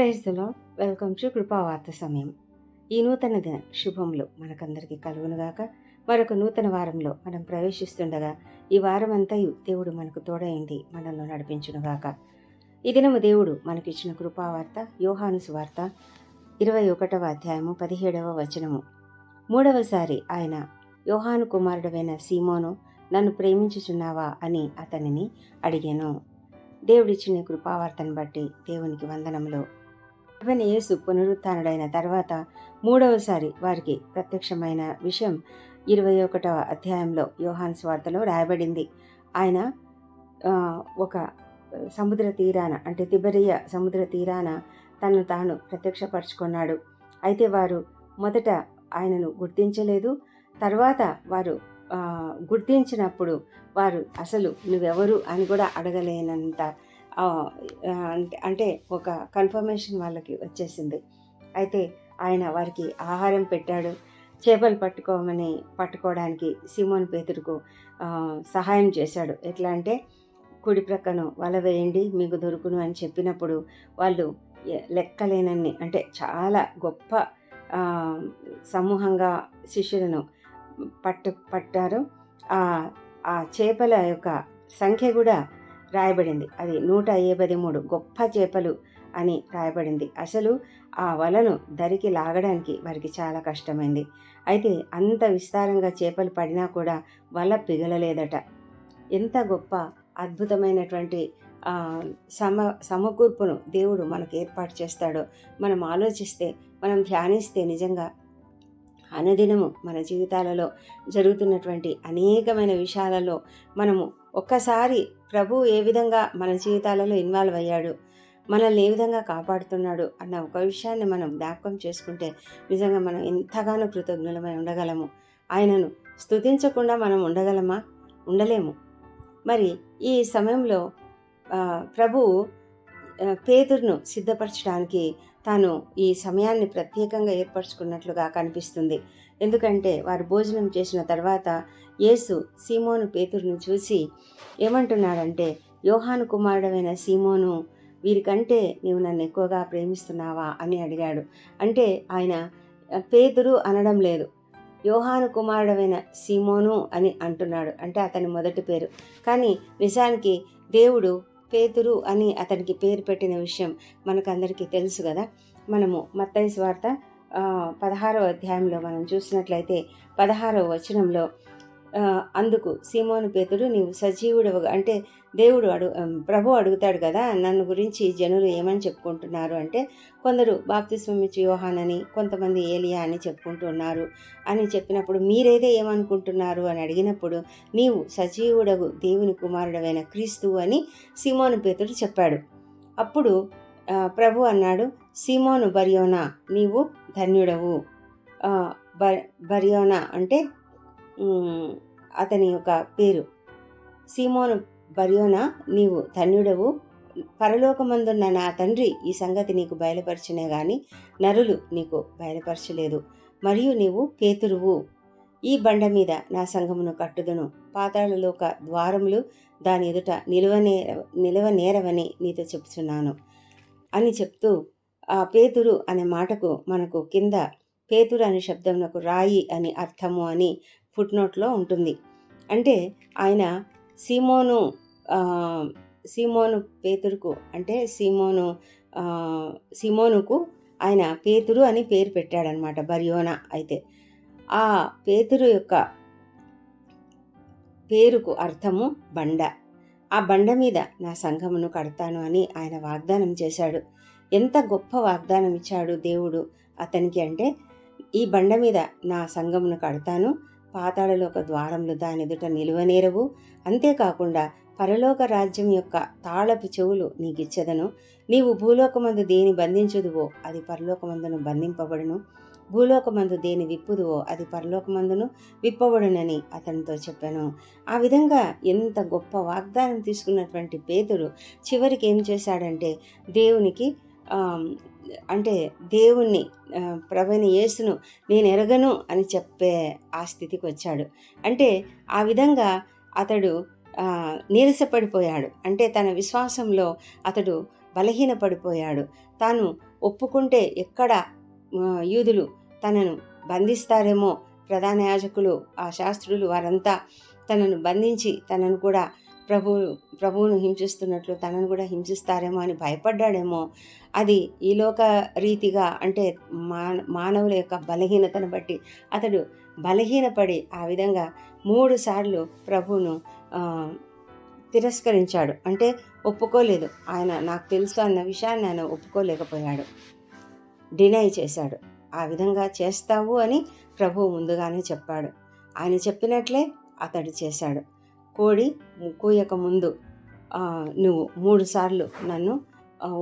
ప్రైజ్లో welcome to Krupavartha సమయం. ఈ నూతన దిన శుభములు మనకందరికీ కలుగునుగాక. మరొక నూతన వారంలో మనం ప్రవేశిస్తుండగా ఈ వారం అంతయు దేవుడు మనకు తోడైంది మనల్ని నడిపించునుగాక. ఈ దినము దేవుడు మనకిచ్చిన కృపావార్త యోహాను వార్త ఇరవై ఒకటవ అధ్యాయము పదిహేడవ వచనము. మూడవసారి ఆయన యోహాను కుమారుడవైన సీమోను నన్ను ప్రేమించుచున్నావా? అని అతనిని అడిగాను. దేవుడిచ్చిన కృపావార్తను బట్టి దేవునికి వందనములు. ప్రభుని యేసు పునరుత్డైన తర్వాత మూడవసారి వారికి ప్రత్యక్షమైన విషయం ఇరవై ఒకటవ అధ్యాయంలో యోహాన్ స్వార్థలో రాయబడింది. ఆయన ఒక సముద్ర తీరాన అంటే తిబరియ సముద్ర తీరాన తనను తాను ప్రత్యక్షపరుచుకున్నాడు. అయితే వారు మొదట ఆయనను గుర్తించలేదు. తర్వాత వారు గుర్తించినప్పుడు వారు అసలు నువ్వెవరు? అని కూడా అడగలేనంత అంటే అంటే ఒక కన్ఫర్మేషన్ వాళ్ళకి వచ్చేసింది. అయితే ఆయన వారికి ఆహారం పెట్టాడు. చేపలు పట్టుకోమని పట్టుకోవడానికి సిమోన్ పేతురుకు సహాయం చేశాడు. ఎట్లా అంటే కుడి ప్రక్కను వల వేయండి మీకు దొరుకును అని చెప్పినప్పుడు వాళ్ళు లెక్కలేనన్ని అంటే చాలా గొప్ప సమూహంగా శిష్యులను పట్టు పట్టారు. ఆ ఆ చేపల యొక్క సంఖ్య కూడా రాయబడింది. అది నూట యాభై మూడు గొప్ప చేపలు అని రాయబడింది. అసలు ఆ వలను దరికి లాగడానికి వారికి చాలా కష్టమైంది. అయితే అంత విస్తారంగా చేపలు పడినా కూడా వల పిగలలేదట. ఎంత గొప్ప అద్భుతమైనటువంటి సమ సమకూర్పును దేవుడు మనకు ఏర్పాటు చేస్తాడో మనం ఆలోచిస్తే మనం ధ్యానిస్తే నిజంగా అనుదినము మన జీవితాలలో జరుగుతున్నటువంటి అనేకమైన విషయాలలో మనము ఒక్కసారి ప్రభు ఏ విధంగా మన జీవితాలలో ఇన్వాల్వ్ అయ్యాడు మనల్ని ఏ విధంగా కాపాడుతున్నాడు అన్న ఒక విషయాన్ని మనం జ్ఞాపకం చేసుకుంటే నిజంగా మనం ఎంతగానో కృతజ్ఞులమై ఉండగలము. ఆయనను స్తుతించకుండా మనం ఉండగలమా? ఉండలేము. మరి ఈ సమయంలో ప్రభువు పేతురును సిద్ధపరచడానికి తాను ఈ సమయాన్ని ప్రత్యేకంగా ఏర్పరచుకున్నట్లుగా కనిపిస్తుంది. ఎందుకంటే వారు భోజనం చేసిన తర్వాత యేసు సీమోను పేతురును చూసి ఏమంటున్నాడంటే యోహాను కుమారుడమైన సీమోను వీరికంటే నీవు నన్ను ఎక్కువగా ప్రేమిస్తున్నావా? అని అడిగాడు. అంటే ఆయన పేతురు అనడం లేదు. యోహాను కుమారుడమైన సీమోను అని అంటున్నాడు. అంటే అతని మొదటి పేరు. కానీ నిజానికి దేవుడు పేతురు అని అతనికి పేరు పెట్టిన విషయం మనకందరికీ తెలుసు కదా. మనము మత్తైస్ వార్త పదహారవ అధ్యాయంలో మనం చూసినట్లయితే పదహారవ వచనంలో అందుకు సీమోను పేతుడు నీవు సజీవుడు అంటే దేవుడు అడు ప్రభు అడుగుతాడు కదా నన్ను గురించి జనులు ఏమని చెప్పుకుంటున్నారు? అంటే కొందరు బాప్తిస్వం ఇచ్చి అని కొంతమంది ఏలియా అని చెప్పుకుంటున్నారు. అని చెప్పినప్పుడు మీరైతే ఏమనుకుంటున్నారు? అని అడిగినప్పుడు నీవు సజీవుడగు దేవుని కుమారుడవైన క్రీస్తు అని సీమోను పేతుడు చెప్పాడు. అప్పుడు ప్రభు అన్నాడు సీమోను బరియోనా నీవు ధన్యుడవు. బ- బరియోనా అంటే అతని యొక్క పేరు. సీమోను బరియోనా నీవు ధన్యుడవు. పరలోకమందున్న నా తండ్రి ఈ సంగతి నీకు బయలుపరిచినే గాని నరులు నీకు బయలుపరచలేదు. మరియు నీవు పేతురువు. ఈ బండ మీద నా సంఘమును కట్టుదును. పాతాళలోక ద్వారములు దాని ఎదుట నిలువనే నిలవనేరవని నీతో చెప్తున్నాను అని చెప్తూ ఆ పేతురు అనే మాటకు మనకు కింద పేతురు అనే శబ్దమునకు రాయి అని అర్థము అని ఫుట్నోట్లో ఉంటుంది. అంటే ఆయన సీమోను సీమోను పేతురుకు అంటే సీమోను సిమోనుకు ఆయన పేతురు అని పేరు పెట్టాడనమాట బరియోనా అయితే. ఆ పేతురు యొక్క పేరుకు అర్థము బండ. ఆ బండ మీద నా సంఘమును కడతాను అని ఆయన వాగ్దానం చేశాడు. ఎంత గొప్ప వాగ్దానం ఇచ్చాడు దేవుడు అతనికి అంటే ఈ బండ మీద నా సంఘమును కడతాను పాతాళలోక ద్వారములు దాని ఎదుట నిలువనేరవు అంతేకాకుండా పరలోక రాజ్యం యొక్క తాళపు చెవులు నీకిచ్చెదను నీవు భూలోకమందు దేని బంధించుదువో అది పరలోకమందును బంధింపబడును. భూలోకమందు దేని విప్పుదువో అది పరలోకమందును విప్పబడునని అతనితో చెప్పాను. ఆ విధంగా ఎంత గొప్ప వాగ్దానం తీసుకున్నటువంటి పేతుడు చివరికి ఏం చేశాడంటే దేవునికి అంటే దేవుణ్ణి ఆ, ప్రభుని యేసును నేను ఎరగను అని చెప్పే ఆ స్థితికి వచ్చాడు. అంటే ఆ విధంగా అతడు నీరసపడిపోయాడు. అంటే తన విశ్వాసంలో అతడు బలహీనపడిపోయాడు. తాను ఒప్పుకుంటే ఎక్కడ యూదులు తనను బంధిస్తారేమో ప్రధాన యాజకులు ఆ శాస్త్రులు వారంతా తనను బంధించి తనను కూడా ప్రభు ప్రభువును హింసిస్తున్నట్లు తనను కూడా హింసిస్తారేమో అని భయపడ్డాడేమో. అది ఈ లోక రీతిగా అంటే మా మానవుల యొక్క బలహీనతను బట్టి అతడు బలహీనపడి ఆ విధంగా మూడు సార్లు ప్రభువును తిరస్కరించాడు. అంటే ఒప్పుకోలేదు. ఆయన నాకు తెలుసు అన్న విషయాన్ని ఆయన ఒప్పుకోలేకపోయాడు. డినై చేశాడు. ఆ విధంగా చేస్తావు అని ప్రభువు ముందుగానే చెప్పాడు. ఆయన చెప్పినట్లే అతడు చేశాడు. కోడి కూయక ముందు నువ్వు మూడు సార్లు నన్ను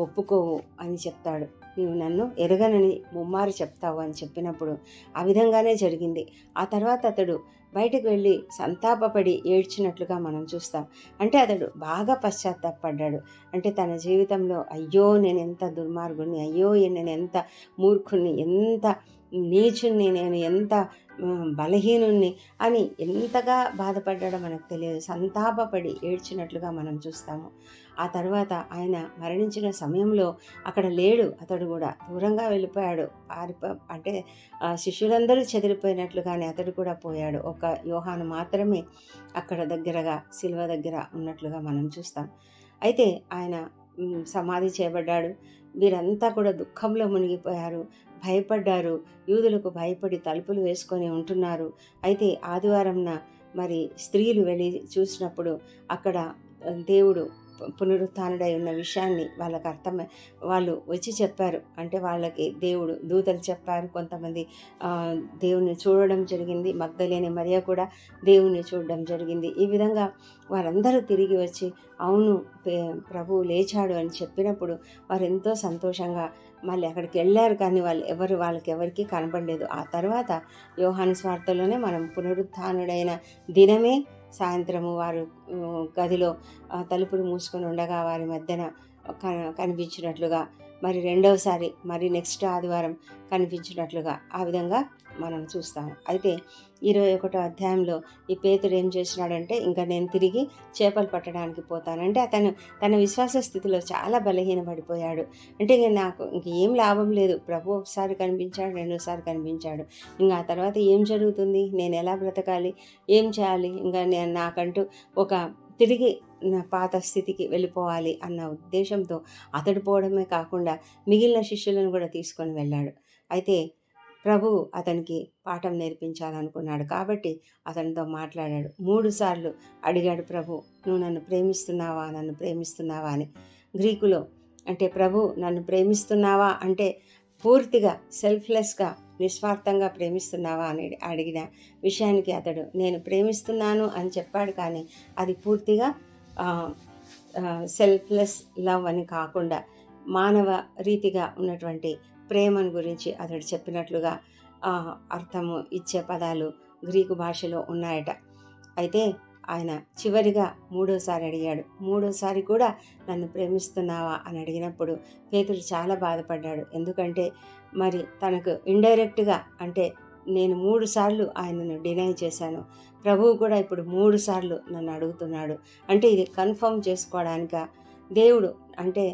ఒప్పుకోవు అని చెప్తాడు. నీవు నన్ను ఎరగనని ముమ్మారు చెప్తావు అని చెప్పినప్పుడు ఆ విధంగానే జరిగింది. ఆ తర్వాత అతడు బయటకు వెళ్ళి సంతాపపడి ఏడ్చినట్లుగా మనం చూస్తాం. అంటే అతడు బాగా పశ్చాత్తాపడ్డాడు. అంటే తన జీవితంలో అయ్యో నేను ఎంత దుర్మార్గుని అయ్యో నేను ఎంత మూర్ఖుని ఎంత నీచుణ్ణి నేను ఎంత బలహీనుణ్ణి అని ఎంతగా బాధపడ్డాడో మనకు తెలియదు. సంతాపపడి ఏడ్చినట్లుగా మనం చూస్తాము. ఆ తర్వాత ఆయన మరణించిన సమయంలో అక్కడ లేడు. అతడు కూడా దూరంగా వెళ్ళిపోయాడు. పారిపో అంటే శిష్యులందరూ చెదిరిపోయినట్లుగానే అతడు కూడా పోయాడు. ఒక యోహాను మాత్రమే అక్కడ దగ్గరగా శిల్వ దగ్గర ఉన్నట్లుగా మనం చూస్తాం. అయితే ఆయన సమాధి చేయబడ్డాడు. వీరంతా కూడా దుఃఖంలో మునిగిపోయారు. భయపడ్డారు. యూదులకు భయపడి తలుపులు వేసుకొని ఉంటున్నారు. అయితే ఆదివారంన మరి స్త్రీలు వెళ్ళి చూసినప్పుడు అక్కడ దేవుడు పునరుత్డై ఉన్న విషయాన్ని వాళ్ళకి అర్థమై వాళ్ళు వచ్చి చెప్పారు. అంటే వాళ్ళకి దేవుడు దూతలు చెప్పారు. కొంతమంది దేవుణ్ణి చూడడం జరిగింది. మగ్ధలేని మరియ కూడా దేవుణ్ణి చూడడం జరిగింది. ఈ విధంగా వారందరూ తిరిగి వచ్చి అవును ప్రభువు లేచాడు అని చెప్పినప్పుడు వారు ఎంతో సంతోషంగా మళ్ళీ అక్కడికి వెళ్ళారు. కానీ వాళ్ళు ఎవరు వాళ్ళకి ఎవరికి కనపడలేదు ఆ తర్వాత యోహాను స్వార్థలోనే మనం పునరుత్డైన దినమే సాయంత్రము వారు గదిలో తలుపులు మూసుకొని ఉండగా వారి మధ్యన క- కనిపించినట్లుగా మరి రెండవసారి మరి నెక్స్ట్ ఆదివారం కనిపించినట్లుగా ఆ విధంగా మనం చూస్తాము. అయితే ఇరవై ఒకటో అధ్యాయంలో ఈ పేతుడు ఏం చేసినాడంటే ఇంకా నేను తిరిగి చేపలు పట్టడానికి పోతానంటే అతను తన విశ్వాస స్థితిలో చాలా బలహీనపడిపోయాడు. అంటే ఇంకా నాకు ఇంకేం లాభం లేదు. ప్రభు ఒకసారి కనిపించాడు రెండోసారి కనిపించాడు. ఇంకా ఆ తర్వాత ఏం జరుగుతుంది? నేను ఎలా బ్రతకాలి? ఏం చేయాలి? ఇంకా నేను నాకంటూ ఒక తిరిగి నా పాత స్థితికి వెళ్ళిపోవాలి అన్న ఉద్దేశంతో అతడు పోవడమే కాకుండా మిగిలిన శిష్యులను కూడా తీసుకొని వెళ్ళాడు. అయితే ప్రభు అతనికి పాఠం నేర్పించాలనుకున్నాడు కాబట్టి అతనితో మాట్లాడాడు. మూడు సార్లు అడిగాడు ప్రభు నువ్వు నన్ను ప్రేమిస్తున్నావా? నన్ను ప్రేమిస్తున్నావా? అని. గ్రీకులో అంటే ప్రభు నన్ను ప్రేమిస్తున్నావా? అంటే పూర్తిగా సెల్ఫ్లెస్గా నిస్వార్థంగా ప్రేమిస్తున్నావా అని అడిగిన విషయానికి అతడు నేను ప్రేమిస్తున్నాను అని చెప్పాడు కానీ అది పూర్తిగా సెల్ఫ్లెస్ లవ్ అని కాకుండా మానవ రీతిగా ఉన్నటువంటి ప్రేమను గురించి అతడు చెప్పినట్లుగా ఆ, అర్థము ఇచ్చే పదాలు గ్రీకు భాషలో ఉన్నాయట. అయితే ఆయన చివరిగా మూడోసారి అడిగాడు మూడోసారి కూడా నన్ను ప్రేమిస్తున్నావా? అని అడిగినప్పుడు పేతుడు చాలా బాధపడ్డాడు. ఎందుకంటే మరి తనకు ఇండైరెక్ట్గా అంటే నేను మూడు సార్లు ఆయనను డినై చేశాను. ప్రభువు కూడా ఇప్పుడు మూడు సార్లు నన్ను అడుగుతున్నాడు. అంటే ఇది కన్ఫర్మ్ చేసుకోవడానిక? దేవుడు అంటే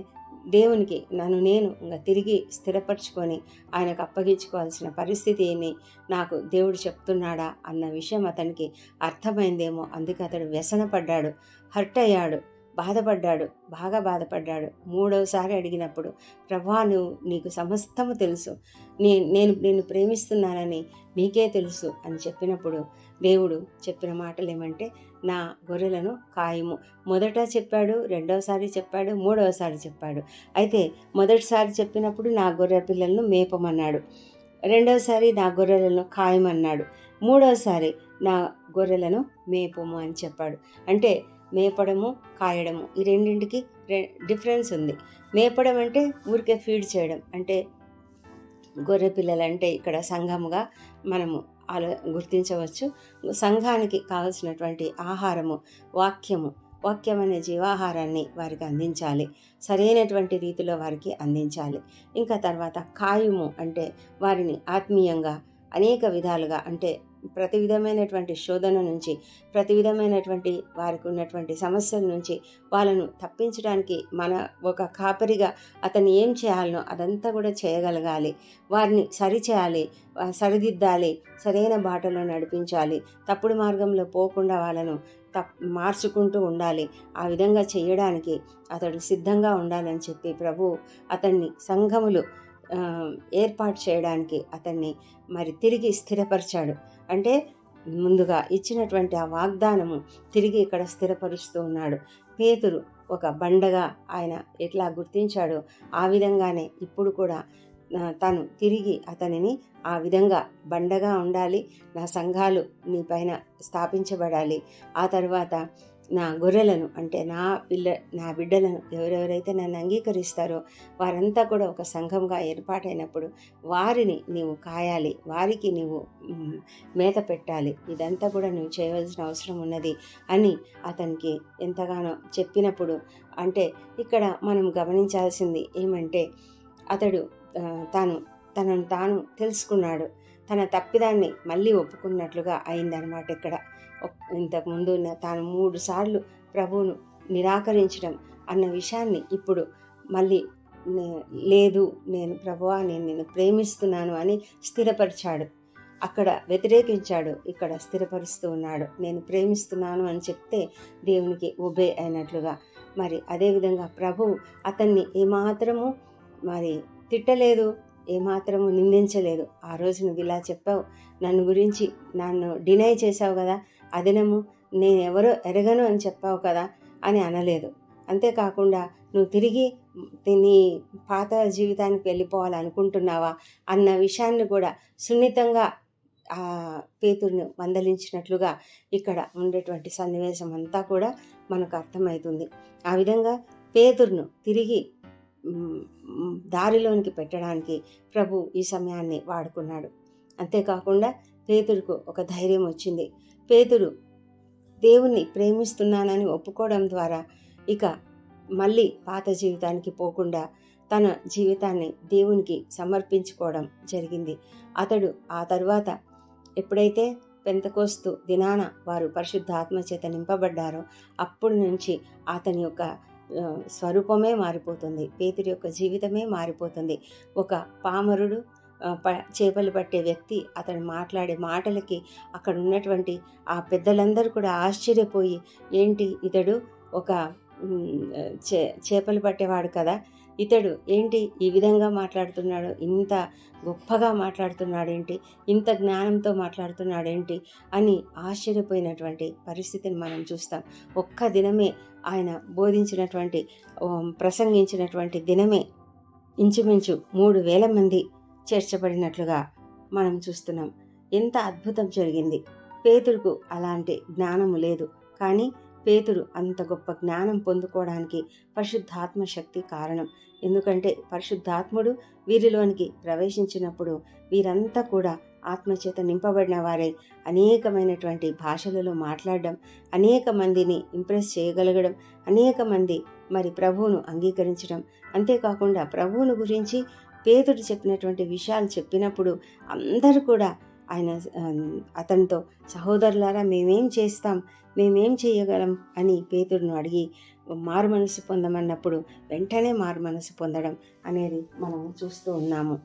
దేవునికి నన్ను నేను ఇంకా తిరిగి స్థిరపరచుకొని ఆయనకు అప్పగించుకోవాల్సిన పరిస్థితిని నాకు దేవుడు చెప్తున్నాడా? అన్న విషయం అతనికి అర్థమైందేమో. అందుకే అతడు వ్యసనపడ్డాడు హర్ట్ అయ్యాడు. బాధపడ్డాడు బాగా బాధపడ్డాడు. మూడవసారి అడిగినప్పుడు ప్రభా నువ్వు నీకు సమస్తము తెలుసు. నే నేను నేను ప్రేమిస్తున్నానని నీకే తెలుసు అని చెప్పినప్పుడు దేవుడు చెప్పిన మాటలు ఏమంటే నా గొర్రెలను కాయము. మొదట చెప్పాడు రెండవసారి చెప్పాడు మూడవసారి చెప్పాడు. అయితే మొదటిసారి చెప్పినప్పుడు నా గొర్రె పిల్లలను మేపమన్నాడు. రెండవసారి నా గొర్రెలను ఖాయమన్నాడు మూడవసారి నా గొర్రెలను మేపము అని చెప్పాడు. అంటే మేపడము కాయడము. ఈ రెండింటికి డిఫరెన్స్ ఉంది. మేపడం అంటే ఊరికే ఫీడ్ చేయడం. అంటే గొర్రె పిల్లలంటే ఇక్కడ సంఘముగా మనము ఆలో గుర్తించవచ్చు. సంఘానికి కావలసినటువంటి ఆహారము వాక్యము. వాక్యం అనే జీవాహారాన్ని వారికి అందించాలి. సరైనటువంటి రీతిలో వారికి అందించాలి. ఇంకా తర్వాత కాయము అంటే వారిని ఆత్మీయంగా అనేక విధాలుగా అంటే ప్రతి విధమైనటువంటి శోధన నుంచి ప్రతి విధమైనటువంటి వారికి ఉన్నటువంటి సమస్యల నుంచి వాళ్ళను తప్పించడానికి మన ఒక కాపరిగా అతను ఏం చేయాలనో అదంతా కూడా చేయగలగాలి. వారిని సరిచేయాలి సరిదిద్దాలి సరైన బాటలో నడిపించాలి. తప్పుడు మార్గంలో పోకుండా వాళ్ళను తప్ మార్చుకుంటూ ఉండాలి. ఆ విధంగా చేయడానికి అతడు సిద్ధంగా ఉండాలని చెప్పి ప్రభు అతన్ని సంఘములు ఏర్పాటు చేయడానికి అతన్ని మరి తిరిగి స్థిరపరిచాడు. అంటే ముందుగా ఇచ్చినటువంటి ఆ వాగ్దానము తిరిగి ఇక్కడ స్థిరపరుస్తూ ఉన్నాడు. పేతురు ఒక బండగా ఆయన ఎట్లా గుర్తించాడో ఆ విధంగానే ఇప్పుడు కూడా తను తిరిగి అతనిని ఆ విధంగా బండగా ఉండాలి. నా సంఘాలు నీ పైన స్థాపించబడాలి. ఆ తర్వాత నా గొర్రెలను అంటే నా పిల్ల నా బిడ్డలను ఎవరెవరైతే నన్ను అంగీకరిస్తారో వారంతా కూడా ఒక సంఘంగా ఏర్పాటైనప్పుడు వారిని నీవు కాయాలి వారికి నీవు మేత పెట్టాలి. ఇదంతా కూడా నువ్వు చేయవలసిన అవసరం ఉన్నది అని అతనికి ఎంతగానో చెప్పినప్పుడు అంటే ఇక్కడ మనం గమనించాల్సింది ఏమంటే అతడు తాను తనను తాను తెలుసుకున్నాడు. తన తప్పిదాన్ని మళ్ళీ ఒప్పుకున్నట్లుగా అయిందనమాట ఇక్కడ. ఇంతకుముందు తాను మూడు సార్లు ప్రభువును నిరాకరించడం అన్న విషయాన్ని ఇప్పుడు మళ్ళీ నే- లేదు నేను ప్రభువా నేను నిన్ను ప్రేమిస్తున్నాను అని స్థిరపరిచాడు. అక్కడ వ్యతిరేకించాడు ఇక్కడ స్థిరపరుస్తూ ఉన్నాడు. నేను ప్రేమిస్తున్నాను అని చెప్తే దేవునికి ఉబే అయినట్లుగా. మరి అదేవిధంగా ప్రభు అతన్ని ఏమాత్రము మరి తిట్టలేదు. ఏమాత్రము నిందించలేదు. ఆ రోజు నువ్వు ఇలా చెప్పావు. నన్ను గురించి నన్ను డినై చేసావు కదా. అదినము నేను ఎవరో ఎరగను అని చెప్పావు కదా అని అనలేదు. అంతేకాకుండా నువ్వు తిరిగి నీ పాత జీవితానికి వెళ్ళిపోవాలనుకుంటున్నావా అన్న విషయాన్ని కూడా సున్నితంగా ఆ పేతుర్ని మందలించినట్లుగా ఇక్కడ ఉండేటువంటి సన్నివేశం అంతా కూడా మనకు అర్థమవుతుంది ఆ విధంగా పేతుర్ను తిరిగి దారిలోనికి పెట్టడానికి ప్రభు ఈ సమయాన్ని వాడుకున్నాడు. అంతేకాకుండా పేతురుకు ఒక ధైర్యం వచ్చింది. పేతురు దేవుణ్ణి ప్రేమిస్తున్నానని ఒప్పుకోవడం ద్వారా ఇక మళ్ళీ పాత జీవితానికి పోకుండా తన జీవితాన్ని దేవునికి సమర్పించుకోవడం జరిగింది. అతడు ఆ తర్వాత ఎప్పుడైతే పెంతకోస్తు దినాన వారు పరిశుద్ధాత్మ చేత నింపబడ్డారో అప్పటి నుంచి అతని యొక్క స్వరూపమే మారిపోతుంది. పేతురు యొక్క జీవితమే మారిపోతుంది. ఒక పామరుడు ప చేపలు పట్టే వ్యక్తి అతను మాట్లాడే మాటలకి అక్కడ ఉన్నటువంటి ఆ పెద్దలందరూ కూడా ఆశ్చర్యపోయి ఏంటి ఇతడు ఒక చే చేపలు పట్టేవాడు కదా ఇతడు ఏంటి ఈ విధంగా మాట్లాడుతున్నాడు ఇంత గొప్పగా మాట్లాడుతున్నాడేంటి ఇంత జ్ఞానంతో మాట్లాడుతున్నాడేంటి అని ఆశ్చర్యపోయినటువంటి పరిస్థితిని మనం చూస్తాం. ఒక్క దినమే ఆయన బోధించినటువంటి ప్రసంగించినటువంటి దినమే ఇంచుమించు మూడు వేల మంది చేర్చబడినట్లుగా మనం చూస్తున్నాం. ఎంత అద్భుతం జరిగింది. పేతురుకు అలాంటి జ్ఞానము లేదు. కానీ పేతుడు అంత గొప్ప జ్ఞానం పొందుకోవడానికి పరిశుద్ధాత్మ శక్తి కారణం. ఎందుకంటే పరిశుద్ధాత్ముడు వీరిలోనికి ప్రవేశించినప్పుడు వీరంతా కూడా ఆత్మచేత నింపబడిన వారై. అనేకమైనటువంటి భాషలలో మాట్లాడడం అనేక మందిని ఇంప్రెస్ చేయగలగడం అనేక మంది మరి ప్రభువును అంగీకరించడం. అంతేకాకుండా ప్రభువును గురించి పేతుడు చెప్పినటువంటి విషయాలు చెప్పినప్పుడు అందరూ కూడా ఆయన అతనితో సహోదరులారా మేమేం చేస్తాం? మేమేం చేయగలం? అని పేతుడును అడిగి మారు మనసు పొందమన్నప్పుడు వెంటనే మారు మనసు పొందడం అనేది మనం చూస్తూ ఉన్నాము.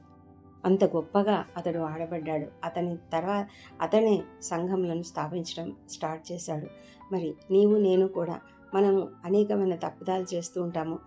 అంత గొప్పగా అతడు ఆడబడ్డాడు. అతని తర్వాత అతనే సంఘములను స్థాపించడం స్టార్ట్ చేశాడు. మరి నీవు నేను కూడా మనము అనేకమైన తప్పిదాలు చేస్తూ ఉంటాము.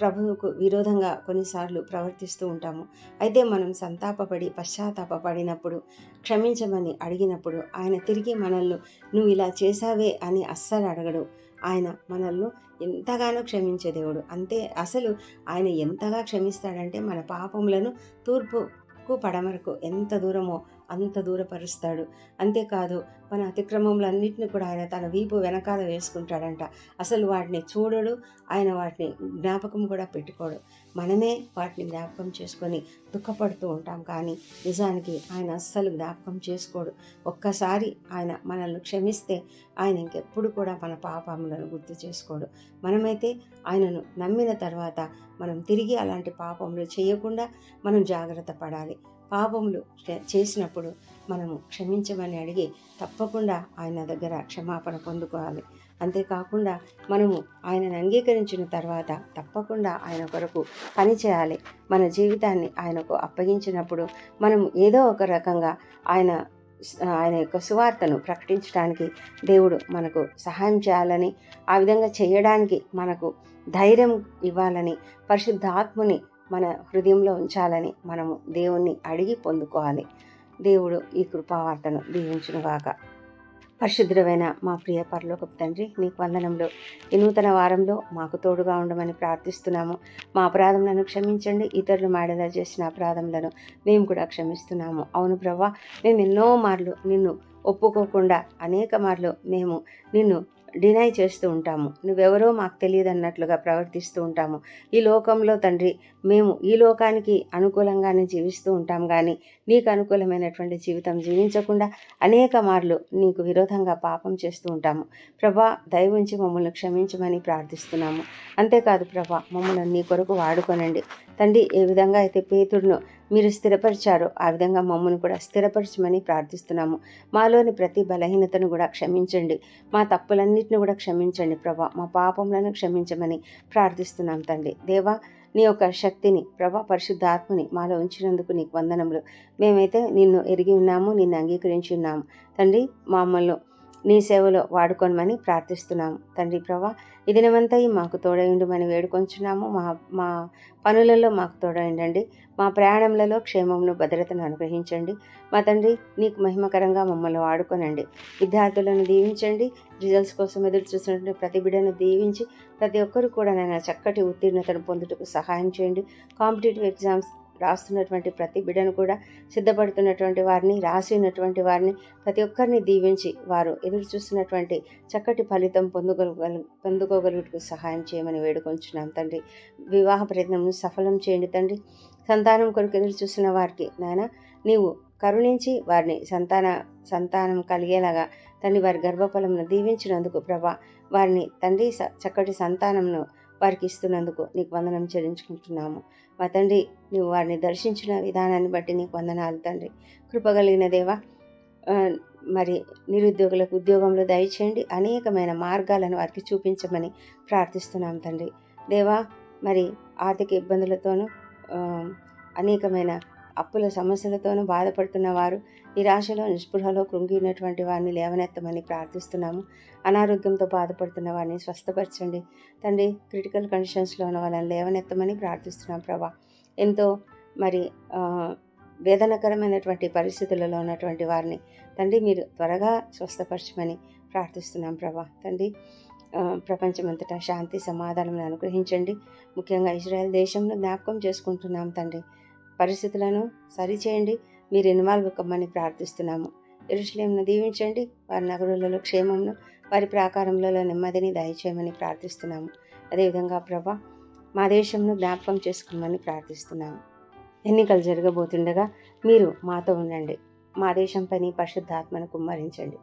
ప్రభువుకు విరోధంగా కొన్నిసార్లు ప్రవర్తిస్తూ ఉంటాము. అయితే మనం సంతాపపడి పశ్చాత్తాపపడినప్పుడు క్షమించమని అడిగినప్పుడు ఆయన తిరిగి మనల్ని నువ్వు ఇలా చేశావే అని అస్సలు అడగడు. ఆయన మనల్ని ఎంతగానో క్షమించే దేవుడు. అంతే అసలు ఆయన ఎంతగా క్షమిస్తాడంటే మన పాపములను తూర్పుకు పడమరకు ఎంత దూరమో అంత దూరపరుస్తాడు. అంతేకాదు మన అతిక్రమములన్నింటినీ కూడా ఆయన తన వీపు వెనకాల వేసుకుంటాడంట. అసలు వాటిని చూడడు ఆయన వాటిని జ్ఞాపకం కూడా పెట్టుకోడు. మనమే వాటిని జ్ఞాపకం చేసుకొని దుఃఖపడుతూ ఉంటాం కానీ నిజానికి ఆయన అస్సలు జ్ఞాపకం చేసుకోడు. ఒక్కసారి ఆయన మనల్ని క్షమిస్తే ఆయన ఇంకెప్పుడు కూడా మన పాపములను గుర్తు చేసుకోడు. మనమైతే ఆయనను నమ్మిన తర్వాత మనం తిరిగి అలాంటి పాపములు చేయకుండా మనం జాగ్రత్త పడాలి. పాపములు చే- చేసినప్పుడు మనము క్షమించమని అడిగి తప్పకుండా ఆయన దగ్గర క్షమాపణ పొందుకోవాలి. అంతేకాకుండా మనము ఆయనను అంగీకరించిన తర్వాత తప్పకుండా ఆయన కొరకు పని చేయాలి. మన జీవితాన్ని ఆయనకు అప్పగించినప్పుడు మనం ఏదో ఒక రకంగా ఆయన ఆయన యొక్క సువార్తను ప్రకటించడానికి దేవుడు మనకు సహాయం చేయాలని ఆ విధంగా చేయడానికి మనకు ధైర్యం ఇవ్వాలని పరిశుద్ధాత్ముని మన హృదయంలో ఉంచాలని మనము దేవుణ్ణి అడిగి పొందుకోవాలి. దేవుడు ఈ కృపావార్తను దీవించునుగాక. పరిశుద్ధమైన మా ప్రియ పరలోకపు తండ్రి నీకు వందనంలో ఈ నూతన వారంలో మాకు తోడుగా ఉండమని ప్రార్థిస్తున్నాము. మా అపరాధములను క్షమించండి ఇతరులు మాడేలా చేసిన అపరాధములను మేము కూడా క్షమిస్తున్నాము. అవును ప్రభా మేము ఎన్నో మార్లు నిన్ను ఒప్పుకోకుండా అనేక మార్లు మేము నిన్ను డినై చేస్తూ ఉంటాము. నువ్వెవరో మాకు తెలియదు అన్నట్లుగా ప్రవర్తిస్తూ ఉంటాము. ఈ లోకంలో తండ్రి మేము ఈ లోకానికి అనుకూలంగానే జీవిస్తూ ఉంటాం కానీ నీకు అనుకూలమైనటువంటి జీవితం జీవించకుండా అనేక మార్లు నీకు విరోధంగా పాపం చేస్తూ ఉంటాము. ప్రభా దయవుంచి మమ్మల్ని క్షమించమని ప్రార్థిస్తున్నాము. అంతేకాదు ప్రభా మమ్మల్ని నీ కొరకు వాడుకోనండి. తండ్రి ఏ విధంగా అయితే పేతుడును మీరు స్థిరపరిచారో ఆ విధంగా మమ్మల్ని కూడా స్థిరపరచమని ప్రార్థిస్తున్నాము. మాలోని ప్రతి బలహీనతను కూడా క్షమించండి. మా తప్పులన్నింటిని కూడా క్షమించండి ప్రభా. మా పాపములను క్షమించమని ప్రార్థిస్తున్నాం తండ్రి. దేవా నీ యొక్క శక్తిని ప్రభా పరిశుద్ధాత్మని మాలో ఉంచినందుకు నీకు వందనములు. మేమైతే నిన్ను ఎరిగి ఉన్నాము నిన్ను అంగీకరించి ఉన్నాము. తండ్రి మమ్మల్ని నీ సేవలో వాడుకోనమని ప్రార్థిస్తున్నాము. తండ్రి ప్రభా ఈ దినమంతా మాకు తోడయుండమని వేడుకొంచున్నాము. మా మా పనులలో మాకు తోడయండి మా ప్రయాణంలో క్షేమంలో భద్రతను అనుగ్రహించండి. మా తండ్రి నీకు మహిమకరంగా మమ్మల్ని వాడుకోనండి. విద్యార్థులను దీవించండి. రిజల్ట్స్ కోసం ఎదురు చూసినటువంటి ప్రతి బిడ్డను దీవించి ప్రతి ఒక్కరు కూడా నేను చక్కటి ఉత్తీర్ణతను పొందుటకు సహాయం చేయండి. కాంపిటేటివ్ ఎగ్జామ్స్ రాస్తున్నటువంటి ప్రతి బిడ్డను కూడా సిద్ధపడుతున్నటువంటి వారిని రాసినటువంటి వారిని ప్రతి ఒక్కరిని దీవించి వారు ఎదురు చూస్తున్నటువంటి చక్కటి ఫలితం పొందుకోగల పొందుకోగలుగుటకు సహాయం చేయమని వేడుకొంచున్నాం తండ్రి. వివాహ ప్రయత్నం సఫలం చేయండి తండ్రి. సంతానం కొరకు ఎదురు చూస్తున్న వారికి నాయన నీవు కరుణించి వారిని సంతాన సంతానం కలిగేలాగా తండ్రి వారి గర్భఫలమును దీవించినందుకు ప్రభా వారిని తండ్రి స- చక్కటి సంతానంను వారికి ఇస్తున్నందుకు నీకు వందనం చెల్లించుకుంటున్నాము. మా తండ్రి నువ్వు వారిని దర్శించిన విధానాన్ని బట్టి నీకు వందనాలు తండ్రి. కృపగలిగిన దేవా మరి నిరుద్యోగులకు ఉద్యోగంలో దయచేయండి. అనేకమైన మార్గాలను వారికి చూపించమని ప్రార్థిస్తున్నాం తండ్రి. దేవా మరి ఆర్థిక ఇబ్బందులతోనూ అనేకమైన అప్పుల సమస్యలతోనూ బాధపడుతున్న వారు నిరాశలో నిస్పృహలో కృంగినటువంటి వారిని లేవనెత్తమని ప్రార్థిస్తున్నాము. అనారోగ్యంతో బాధపడుతున్న వారిని స్వస్థపరచండి. తండ్రి క్రిటికల్ కండిషన్స్లో ఉన్న వాళ్ళని లేవనెత్తమని ప్రార్థిస్తున్నాం ప్రభా. ఎంతో మరి వేదనకరమైనటువంటి పరిస్థితులలో ఉన్నటువంటి వారిని తండ్రి మీరు త్వరగా స్వస్థపరచమని ప్రార్థిస్తున్నాం ప్రభా. తండ్రి ప్రపంచమంతటా శాంతి సమాధానం అనుగ్రహించండి. ముఖ్యంగా ఇజ్రాయెల్ దేశంలో జ్ఞాపకం చేసుకుంటున్నాం తండ్రి. పరిస్థితులను సరిచేయండి. మీరు ఇన్వాల్వ్ కమ్మని ప్రార్థిస్తున్నాము. ఎరుషులేమును దీవించండి. వారి నగరులలో క్షేమమును వారి ప్రాకారములలో నెమ్మదిని దయచేయమని ప్రార్థిస్తున్నాము. అదేవిధంగా ప్రభా మా దేశంను జ్ఞాపకం చేసుకోమని ప్రార్థిస్తున్నాము. ఎన్నికలు జరగబోతుండగా మీరు మాతో ఉండండి. మా దేశంపై నీ పరిశుద్ధాత్మను కుమ్మరించండి.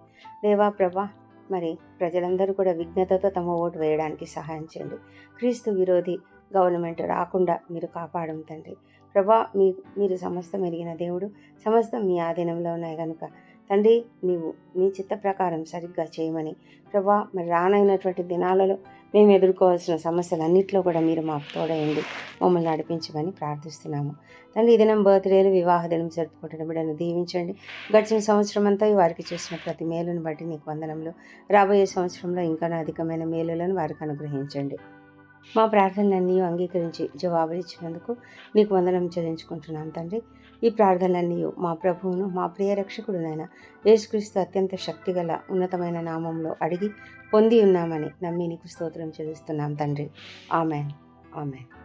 దేవా ప్రభా మరి ప్రజలందరూ కూడా విఘ్నతతో తమ ఓటు వేయడానికి సహాయం చేయండి. క్రీస్తు విరోధి గవర్నమెంట్ రాకుండా మీరు కాపాడం తండ్రి. ప్రభా మీ మీరు సమస్తం ఎరిగిన దేవుడు సమస్తం మీ ఆధీనంలో ఉన్నాయి కనుక తండ్రి నీవు నీ చిత్త ప్రకారం సరిగ్గా చేయమని. ప్రభా మరి రానైనటువంటి దినాలలో మేము ఎదుర్కోవాల్సిన సమస్యలన్నింటిలో కూడా మీరు మాకు తోడయండి. మమ్మల్ని నడిపించమని ప్రార్థిస్తున్నాము. తండ్రి ఈ దినం బర్త్డేలు వివాహ దినం జరుపుకుంటున్న బిడ్డను దీవించండి. గడిచిన సంవత్సరం అంతా వారికి చేసిన ప్రతి మేలును బట్టి నీకు వందనంలో రాబోయే సంవత్సరంలో ఇంకా అధికమైన మేలులను వారికి అనుగ్రహించండి. మా ప్రార్థనలన్నీ అంగీకరించి జవాబులు ఇచ్చినందుకు నీకు వందనం చెల్లించుకుంటున్నాం తండ్రి. ఈ ప్రార్థనలన్నీ మా ప్రభువును మా ప్రియ రక్షకుడునైన యేసుక్రీస్తు అత్యంత శక్తిగల ఉన్నతమైన నామంలో అడిగి పొంది ఉన్నామని నమ్మి నీకు స్తోత్రం చెల్లిస్తున్నాం తండ్రి. ఆమె ఆమె